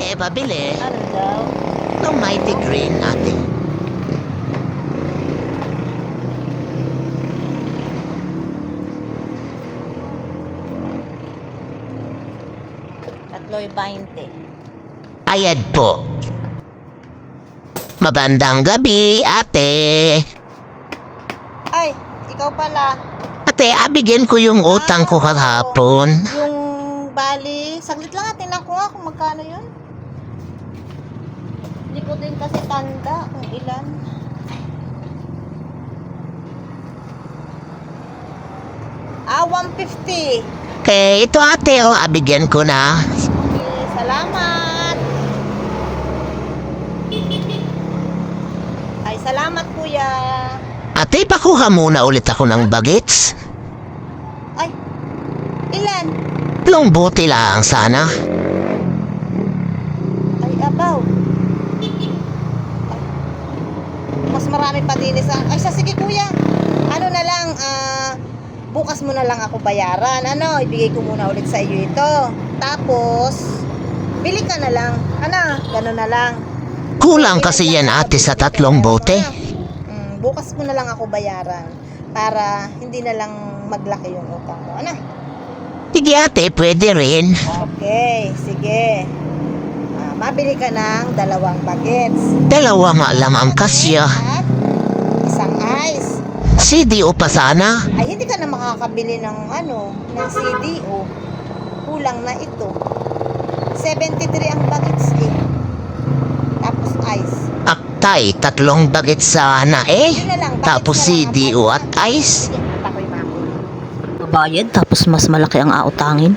Eh, pabili. Ano daw? Ng mighty green natin. Tatlo'y 20. Ayad po. Mabandang gabi, ate. Ay, ikaw pala. Ate, abigyan ko yung utang ko kahapon. Yung bali, saglit lang natin ako nga kung magkano yun. Hindi ko din kasi tanda kung ilan. Ah, 150. Okay, ito ate, oh, abigyan ko na. Okay, salamat. Ay, salamat kuya. Ate, pakuha muna ulit ako ng bagets. Ay, ilan? Long bote lang sana. Ay, abaw. Ay, mas marami pa din sa... Ay, sa sige kuya. Ano na lang, ah, bukas mo na lang ako bayaran. Ano, ibigay ko muna ulit sa iyo ito. Tapos, bili ka na lang. Ano, gano'n na lang. Kulang kasi yan ate sa tatlong bote. Mm, bukas mo na lang ako bayaran para hindi na lang maglaki yung utang mo. Ano? Sige ate, pwede rin. Okay, sige. Mabili ka ng dalawang bagets. Dalawa nga lang ang kasya. At isang ice. CDO pa sana. Ay, hindi ka na makakabili ng ano, ng CDO. Kulang na ito. 73 ang bagets eh. Tapos ice. Aktay, tatlong bagets sana eh. Lang. bagets Tapos CDO at ice. Sige, ako'y makulit. Bayad tapos mas malaki ang autangin.